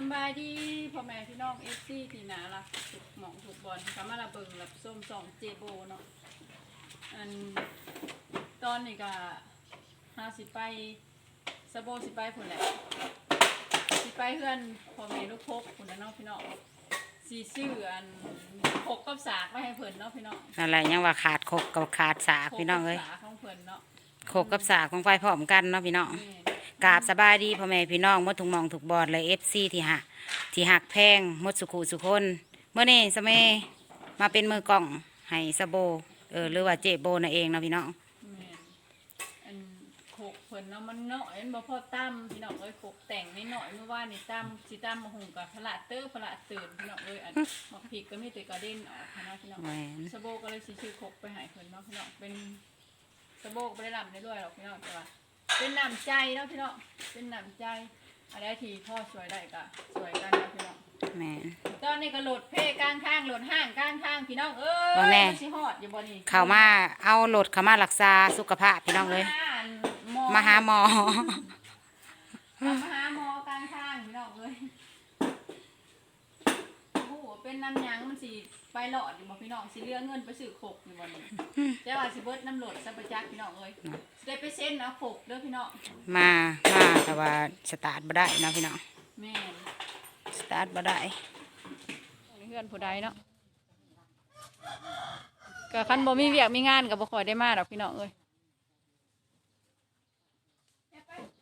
สำบายดีพ่อแม่พี่น้องเอฟซีที่หนาละถูกหมองถูกบอลเขามาละเบิงรับส้มสองเจโบเนาะอันตอนนี้ก็ห้าสิไปสะโบสิไปผุนแหละสิไปเพื่อนพ่อแม่ลูกพกผุนนะเนาะพี่น้องสีชื่ออันพกกับสากไว้ให้เพิ่นเนาะพี่น้องนั่นแหละยังว่าขาดโคกกับขาดสากพกพี่น้องกับเอ้ยสากของเพิ่นเนาะโคกกับสากของไฟพร้อมกันเนาะพี่น้อง นี่ กราบสบายดีพ่อแม่พี่น้องหมดทุกหมองทุกบอดเลยเอฟซีที่หักที่หักแพงหมดสุขุสุคนเมื่อนี้สะเมมาเป็นมือกล่องให้สะโบเออหรือว่าเจโบนั่นเองเนาะพี่น้องแม่นอันโขกเพิ่นเนาะมันเนาะอันบ่พอตั้มพี่น้องเอ้ยโขกแต่งนิดหน่อยเมื่อวานนี่ตั้มสิตั้มมาหุงกับพละเตอร์พละตื่นพี่น้องเอ้ยอันหมอกพริกก็มีแต่กระเด็นออกนะพี่น้องแหวนสะโบก็เลยสิชื่อโขกไปใหายเพิ่นเนาะพี่น้องเป็นสะโบก็บ่ได้ลำได้ด้วยหรอกพี่น้องแต่ว่า เป็นน้ำใจเนาะพี่น้องเป็นน้ำใจอะไรที่พ่อช่วยได้ก็ช่วยกันนะพี่น้องแหวนตอนนี้ก็โหลดเพกลางทางโหลดห้างกลางทางพี่น้องเอ้ยบ่แน่มันสิฮอดอยู่บ่นี่เข้ามาเอารถเข้ามารักษาสุขภาพพี่น้องเลย มาหาหมอ มาหาหมอกลางทางพี่น้องเอ้ยโอ้โห เป็นน้ำหยังมันสิไปหลอดอยู่บ่พี่น้องสิเหลือเงินไปซื้อโขกอยู่บ่นี่แต่ว่าสิเบิดน้ำโหลดสัพพจักพี่น้องเอ้ยสิได้ไปเซ็นเอาโขกเด้อพี่น้องมามาแต่ว่าสตาร์ทบ่ได้เนาะพี่น้องแม่นสตาร์ทบ่ได้อันนี้เพื่อนผู้ใดเนาะก็คันบ่มีเวียกมีงานก็บ่ค่อยได้มาดอกพี่น้องเอ้ย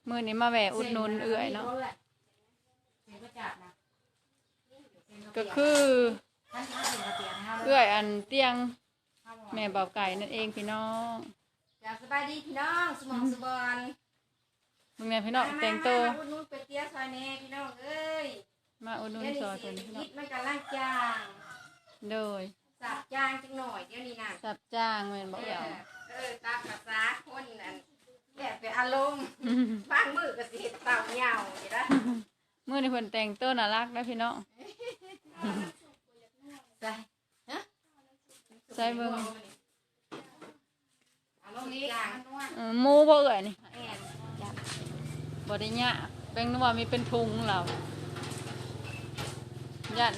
มื้อนี้มาแวะอุดหนุนเอื้อยเนาะ ก็คือเอื้อยอันเตียงแม่เบาไก่นั่นเองพี่น้องจ้าสบายดีพี่น้องสมองสบอนมึงเนี่ยพี่น้องแต่งตัวมามามาอุดหนุนเป็ดเตี้ยซอยแน่พี่น้องเอ้ยมาอุดหนุนเดี๋ยวซอยนี้เพิ่นสิพี่น้อคิงดมันกำลังจางโดยสับจางจังหน่อยเดี๋ยวนี้น่ะสับจ้างแม่นบ่เอเอี่ยวอเออตามภาษาคนนั่นแอบไปอารมณ์บางมือก็สิเฮ็ดเต่าเหยาอยู่นะมื้อนี้เพิ่นแต่งตัวน่ารักนะพี่น้อง ใส่ฮะใส่เบิ่งอารมณ์นี้จางเออหมูบ่เอื้อยนี่แอนจ้ะบริญญาเป็นนัวมีเป็นทุงเรายัน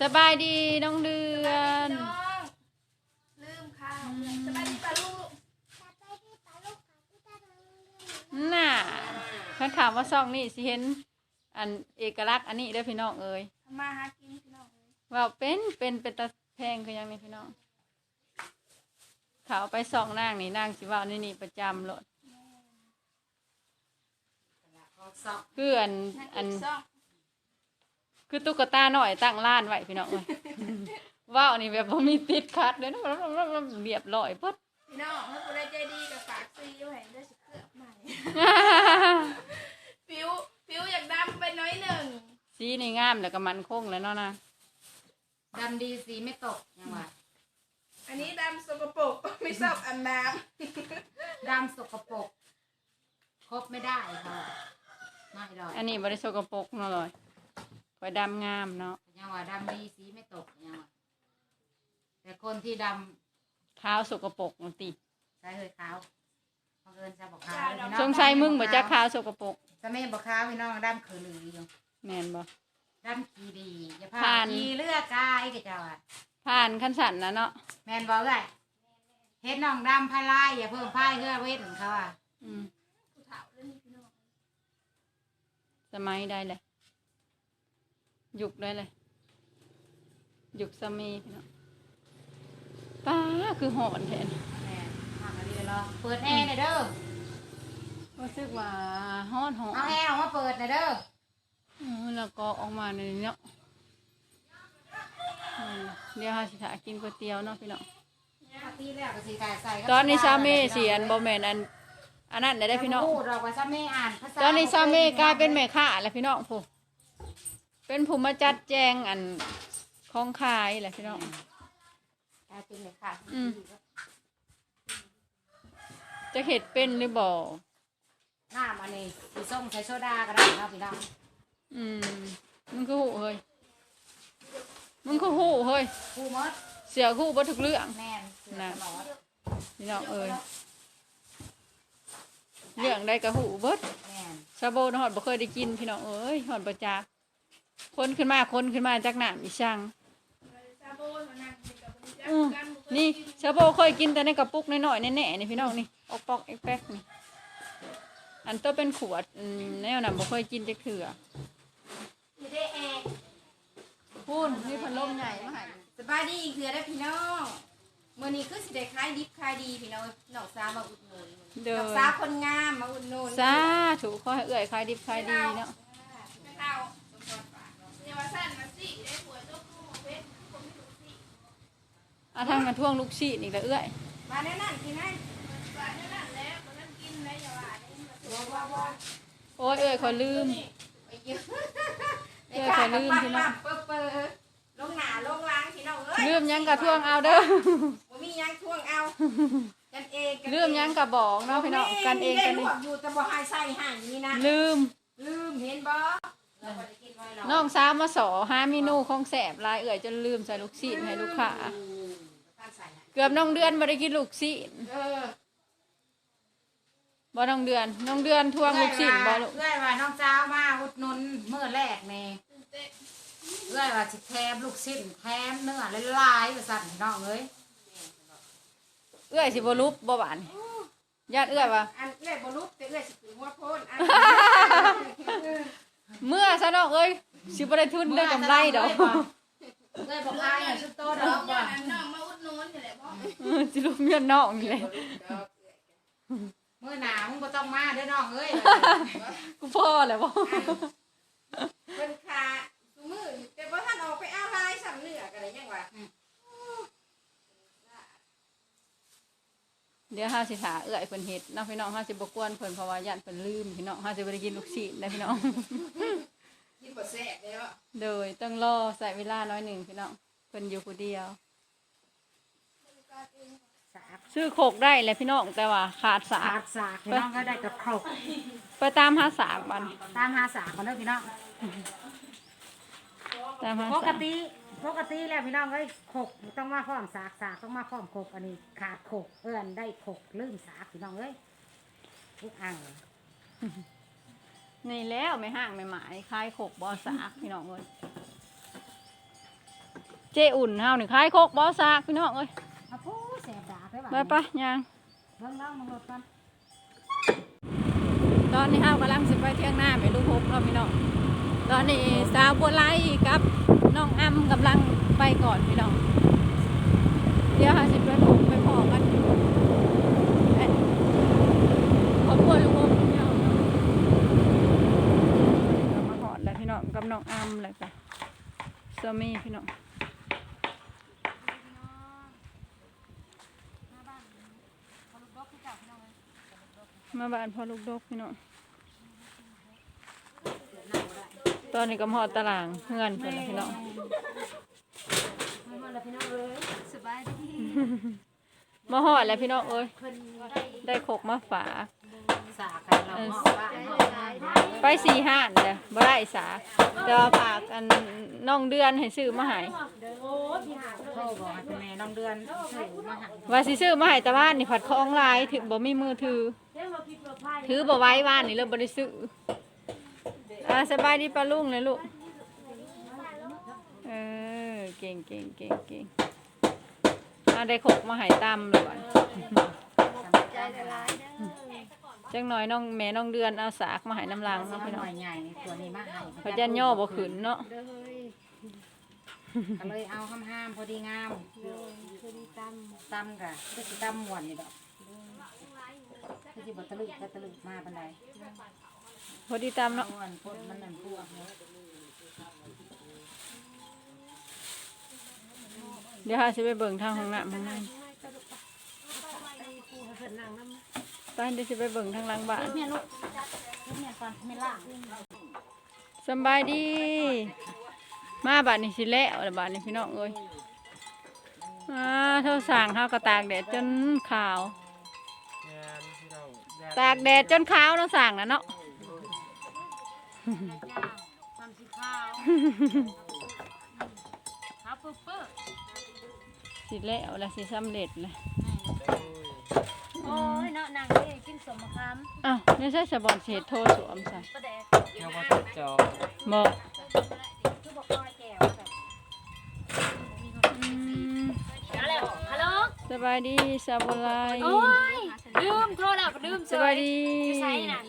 สบายดีน้องเดือนน้องลืมข้าวสบายดีป่ะลูกน่ะฉันถามว่าซองนี่สิเห็น อันเอกลักษณ์อันนี้เด้อพี่น้องเอ้ยทำมาหากินพี่น้องเอ้ย ว่าเป็นเป็นเป็นตะแพงคือหยังนี่พี่น้องเขาเอาไปซองนางนี่นางสิว่านี่นี่ประจำโลดสองคืออันอันสองคือตุ๊กตาหน่อยตั้งร้านไว้พี่น้องเอ้ยว่าวนี่แบบบ่มีติดคัดเลยนะเรียบร้อยปึ๊ดพี่น้องถ้าผู้ใดใจดีก็ฝากซื้อไว้ได้สิเคลือบใหม่ผิวผิวอยากดำไปหน้อยหนึ่งสีนี่งามแล้วก็มันคงแล้วเนาะนะ ดำดีสีไม่ตกยังว่าอันนี้ดำสกปรกไม่ชอบอันน้ดำสกปรกครบไม่ได้ค่ะไม่ดอกอันนี้บริสกปรกเนาะเลยไว้ดำงามเนาะยังว่าดำดีสีไม่ตกยังว่าแต่คนที่ดขาวสกปรกมันติำใช้เฮยขาวบังเอิญจะบอกขาวพี่น้อสงสัยมึงบ่จักขาวสกปรกจะไม่บอกขาวพี่น้องดำคือหลืออยู่ แม่นบ่ ดำขีดีอย่าพาผ่าน ขีเลือกกายกับเจ้าอะผ่านขั้นสันนะเนาะแมนบอกเลยเฮ็ดน้องดำพายลายอย่าเพิ่มพายเพื่อเวทของเขาอะอืมำผู้เฒ่าเรื่องนี้พี่น้องสมัยได้เลยยุกได้เลยยุกสมีพี่เนาะป้าคือหอนแทนแม่นมากเลยเหรอเปิดแอร์หน่อยเด้อรู้สึกว่าฮอนหอนเอาแอร์ออกมาเปิดหน่อยเด้อเออ แล้วก็ออกมาในนี้เนาะอืมเดี๋ยวเราสิถากินก๋วยเตี๋ยวเนาะพี่น้องตีแล้วก็สีไก่ใส่กับตอนนี้ซาเม่เสียนบอแมนอันอันนั้นได้ได้พี่น้องพูดเราว่าซาเม่อ่านภาษาตอนนี้ซาเม่กลายเป็นแม่ค้าแล้วพี่น้องผู้เป็นผู้มาจัดแจงอันของขายแหละพี่น้องกลายเป็นเลยค่ะอืมจะเห็ดเป็นหรือบ่หน้ามันนี่สีส้มใส่โซดาก็ได้เนาะพี่น้อง อืมมึงคือหูเฮ้ยมึงคือหูเฮ้ยคู่มดเสียคู่บ่ทุกเรื่อง แม่นเสือน่ะสมอดพี่น้องเอ้ยเรื่องได้กระหูเบิดแม่นชาโบนฮอดบ่เคยได้กินพี่น้องเอ้ยฮอดบ่จักคนขึ้นมาคนขึ้นมาจากน้ำอีช่างอือนี่ชาโบเคยกินแต่ในกระปุกน้อยๆแน่ๆนี่พี่น้องนี่ออกปอกเอ็กแป๊กนี่อันตัวเป็นขวดอืมแนวนั้นบ่เคยกินจักเถื่อไม่ได้แอก พูนนี่พัดลมใหญ่มาให้สบายดีอีกเถื่อได้อพี่น้องมื้อนี้คือสิได้ขายดิบขายดีพี่น้องน้องสาวมาอุดหนุนเด้อน้องสาวคนงามมาอุดหนุนสาธุขอให้เอื้อยขายดิบขายดีเนาะไม่เท่าสมพรปากเนาะเนี่ยว่าสั้นมาสิได้ผัวเจ้าคู่ของเพชรผมไม่ถูกสิอาทางกันท่วงลูกชีดอีกแล้วเอื้อยมาแน่นั่นกินไหมมาแน่นั่นแล้วคนนั้นกินได้อย่าว่าได้ว่าว่าว่าโอ้ยเอื้อยขอยลืม ไปเยอะ เดี๋ยวขอลืมพี่น้องเปิดเปิดลงหนาลงล้างพี่น้องเอ้ยลืมหยังกะท่วงเอาเด้อบ่มีหยังท่วงเอา กันเองกันลืมหยังกะบอกเนาะพี่น้องกันเองกันนี่นี่อยู่แต่บ่หายใส่ห่างนี่นะลืมลืมเห็นบ่เราบ่ได้กินไว้หรอกน้องสาวมาสอหาเมนูของแสบหลายเอื่อยจนลืมใส่ลูกชิ้นให้ลูกค้าท่านใส่นะเกือบน้องเดือนบ่ได้กินลูกชิ้นเออ บ่น้องเดือนน้องเดือนทวงลูกชิ้นบ่ลูกเอื้อยว่าน้องเจ้ามาอุดหนุนมื้อแรกแน่เอื้อยว่าสิแถมลูกชิ้นแถมเนื้อหลายๆว่าซั่นพี่น้องเอ้ยเอื้อยสิบ่ลุบบ่หวานญาติเอื้อยว่าอันเอื้อยบ่รู้แต่เอื้อยสิถือหัวโพนอันเมื่อซะน้องเอ้ยสิบ่ได้ทุนได้กำไรดอกเอื้อยบอกอายอะสุดโตดอกว่าน้องมาอุดหนุนนี่แหละพ่อเออสิลุมเมียน้องนี่แหละมื้อหน้ามึง บ่ต้องมาเด้อน้องเอ้ยกูพ่อแหละบ่เพิ่นขาซุมื้อนี่แต่บ่ทันออกไปเอาลายซ้ํเนื้อกันเลยยังว่าเดี๋ยวเฮาสิถาเอื้อยเพิ่นเฮ็ดเนาะพี่น้องเฮาสิบ่กวนเพิ่นเพราะว่าญาติเพิ่นลืมพี่น้องเฮาสิบ่ได้กินลูกชิ้นนะพี่น้องกินบ่แซ่บแล้วโดยต้องรอใส่เวลาน้อยหนึ่งพี่น้องเพิ่นอยู่ผู้เดียว สากซื้อโคกได้แหละพี่น้องแต่ว่าขาดสาสากกสากพี่น้องก็ได้กับครกไปตามหาสากบันตามหาสากก่อนเด้อพี่น้องตามหาปกสากติปกติแล้วพี่น้องเอ้ยขกต้องมาพร้อมสากสากต้องมาพร้อมขกอันนี้ ขาดขกเอื้อนได้ขกลืมสากพี่น้องเอ้ยทุกอ่างนี่แล้วไม่ห่างไม่หมายคลายโคกบอสากพี่น้องเอ้ยเจอุ่นเฮานี่คลายโคกบอสากพี่น้องเอ้ย เอาผู้แสบดา ไปไปไปยางเบิ่งเล่ามึงรถกันตอนนี้เฮากำลังสิไปเที่ยงหน้าไปลูกพกเนาะพี่น้องตอนนี้สาวบัวไลกับน้องอ้ำกำลังไปก่อนพี่น้องเดี๋ยวเฮาสิไปพบไปพอกันเอ๊ะขอบคุณลูกพกพี่น้องเนาะ เรามาหอดแล้วพี่น้องกับน้องอ้ำแล้วก็สามีพี่น้องมา บ้านพ่อลูกดกพี่น้องตอนนี้ก็มาหอดตารางเพื่อนเพื่อนแล้วพี่น้องมาแล้วพี่น้องเอ้ยสบายดีมาหอดแล้วพี่น้องเอ้ยเพิ่นได้ได้ขกมาฝากสากกันเราเหมาะบ้านเหมาะบ้านไปสี่ห้านเลยบ่ได้สาแต่ว่าฝากอันน้องเดือนให้ซื้อมาให้โทรบอกให้คุณแม่น้องเดือนถือมาให้ว่าสิซื้อมาให้แต่บ้านนี่ผัดของหลายถึงบ่มีมือถือ ถือบ่ไว้บ้านนี่เลยบ่ได้ซื้ออ่าสบายดีปลาลุงเลยลูก เออ เก่งเก่งเก่งเก่งอ่าได้ขกมาใหายตำเลยบัดจังหน่อยน้องแม่น้องเดือนเอาสากมาใหายน้ำลังเอาเนาะไปพี่หน้น่อองยใหญ่นี่ตัวนี้มาให้เพราะยันย่อบ่ขึ้นเนาะก็เลยเอาห้ามห้ามๆพอดีงามพอดีตำตำกะก็สิตำหมวนนี่ดอก ก็สิบ่ตะลึกก็ตะลึกมาปานใดพอดีตามเนาะ ม่วนคนมันนั่นพวกเนาะเดี๋ยวหาสิไปเบิ่งทางห้องน้ำห้องน้ำไปเดี๋ยวสิไปเบิ่งทางหลังบ้านเมียลูกเมียก่อนเมียล่างสำบายดี มาบ้านนี้สิแล้วละบ้านนี้พี่น้องเอ้ยอ่าเท่าสร้างเฮากระตากแดดจนขาว ตากแดดจนขาวเนาะสร้างนะเนาะความสีขาวขาวปึ๊บปึ๊บสิแล้วและสิสำเร็จเลยโอ้ยเนาะนางนี่กินสมมะขามอ้าวไม่ใช่สะบอนเศษโทรสวมใส่ประเดกเที่ยวว่าถูกจอบอกคือบอกก้อยแก้วแบบอืมอะไรฮัลโหลสบายดีสาบุไรโอ้ย ลืมโทรแล้วลืมสบายดี อยู่ไสน่ะ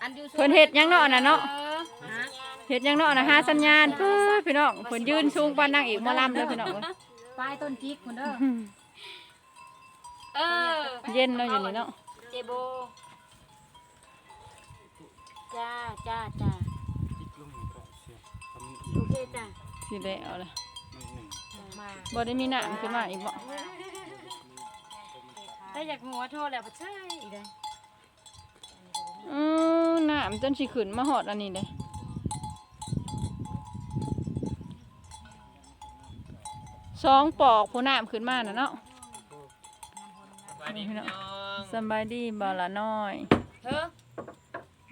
อันอยู่เพิ่นเฮ็ดหยังเนาะน่ะเนาะเออฮะเฮ็ดหยังเนาะนะหาสัญญาณปื้อพี่น้องเพิ่นยืนสูงปานนางเอกหมอลำเด้อพี่น้องเอ้ยปลายต้นจิกคุณเด้อเออเย็นเนาะอยู่นี่เนาะเจโบจ้าจ้าจ้าจิกลุ่มก็เสียทำอีกโอเคจ้าสิได้เอาละหนึ่งหนึ่งมาบ่ได้มีน้ำขึ้นมาอีกบ่ ถ้าอยากหัวโทรแล้วบ่ใช่อีกเลยอือน้ำจนสิขึ้นมาฮอดอันนี้เลยสองปอกผู้น้ำขึ้นมาน่ะเนาะสวัสดีพี่น้องสำบายดีบ่ละน้อย เฮ้อ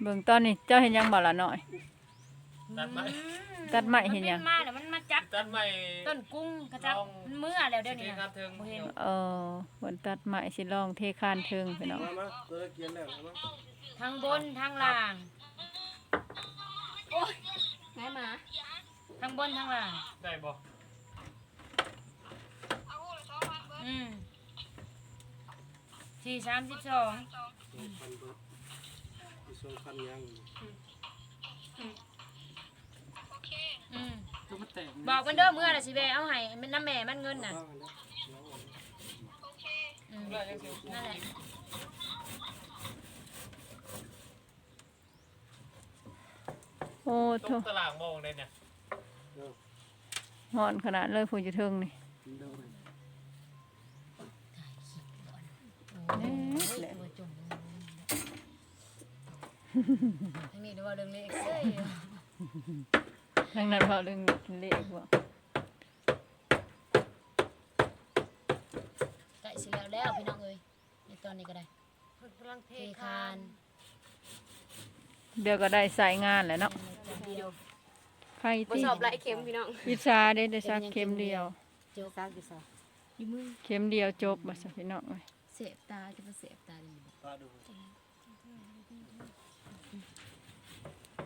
เบิ่งตอนนี้เจ้าเห็นยังบ่ละน้อย ตัดไม้ตัดไม้เห็นยัง มัมาแล้วมันมาจับตัดไม้ต้นกุ้งกระจับมันเมื่อแล้วเดี๋ยวนี้คนะรับถึงบ่เห็นเออฝนตัดไม้สิลองเทคานเทิงพี่น้อง มามาตัวเขียนแล้วมาทางบนทางล่างโอ้ยไหนมาทางบนทางล่างได้บ่อืมสี่สามสิบสองพันเบิดมีสองพันยัง อืมก็มาแต่งบอกมันเด้อเมื่อไรสิเบเอาให้มันน้ำแม่มันเงินน่ะบ้างนะอืมได้ยังสินั่นแหละโอ้ตโถกตลาดมองเลยเนี่ยฮ้อนขนาดเลยผู้อยู่เทิงนี่เดินไปแน่แหละตัวจมทางนี้เดี๋ยวว่าเรื่องเล็กเซ่ย ทางนั้นเว้าเรื่องเลขบ่ใกล้สิแล้วแล้วพี่น้องเอ้ยในตอนนี้ก็ได้เทคานเดี๋ยวก็ได้สายงานแหละเนาะเดียวใครบ่ที่สอบหลายเข็มพี่น้องวิชาได้ได้สักเข็มเดียวเจียวซักอยู่ซะอยู่มือเข็มเดียวจบบ่ซะพี่น้องเอ้ยเสพตาจะมาเสพตาดิป้าดู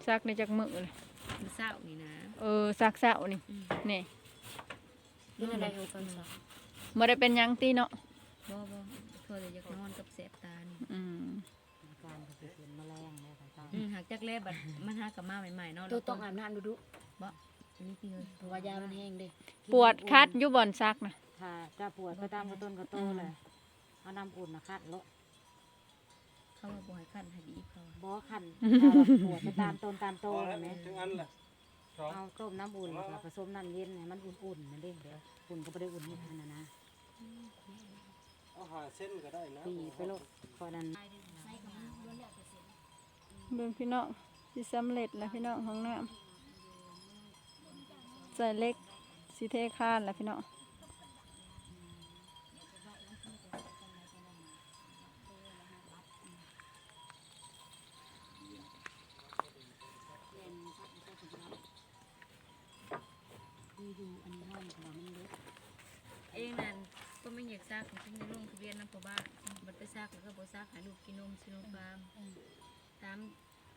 ซักในจักมื้อเลย มันเศร้านี่นะเออซักเช้านี่นี่นี่อะไรอยู่ตอนเช้าบ่ได้เป็นหยังติเนาะบ่บ่เพื่อจะอยากนอนกับเสพตานี่อืมอืมหากจักแลบัดมันหากับมาใหม่ๆเนาะตัวต้องอาบน้ำดูดูบ่อันนี้พี่เอ้ยเพราะว่ายามันแห้งเด้ปวดคัดอยู่บ่อนซักนะถ้าจะปวดก็ตามกระต้นกระโตเลยเอาน้ำอุ่นนะคัดโลาะ เขาว่าบ่ให้คั่นให้บีบเขาบ่ขันถ้าว่าปวดก็ตามต้นตามโตพอเลแล้ยวไหมทั้งอันแหละสองเอาต้มน้ำอุ่นแล้วก็ผสมน้ำเย็นให้มันอุ่นๆนั่นเองเด้ออุ่นก็ไม่ได้อุ่นนี่ทันนะนะเอาหาเส้นก็ได้นะตีไปโลดพอนั้นเบิ่งพี่น้องสิสำเร็จแล้วพี่น้องห้องน้ำใส่เล็กสิเทคานแล้วพี่น้อง งนั่นก็ไม่อยากซักฉันจะลงทะเบียนนำพ่อบ้านบัดไปซักแล้วก็บ่ซักให้ลูกกินนมซิโนฟาร์มตาม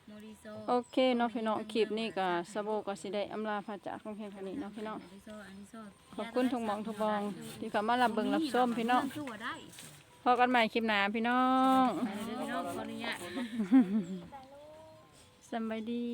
โมริโซโอเคเนาะพี่น้องคลิปนี้ก็สะโบก็สิได้อำลาพระจากของเพียงเท่านี้เนาะพี่น้องโมริโซอันนี้โซขอบคุณทุกหมองทุกบอง ที่เข้ามารับเบิ่งรับชมพี่น้องชั่วได้พบกันใหม่คลิปหน้าพี่น้องไปเลยเด้อพี่น้องขออนุญาตสำบายดี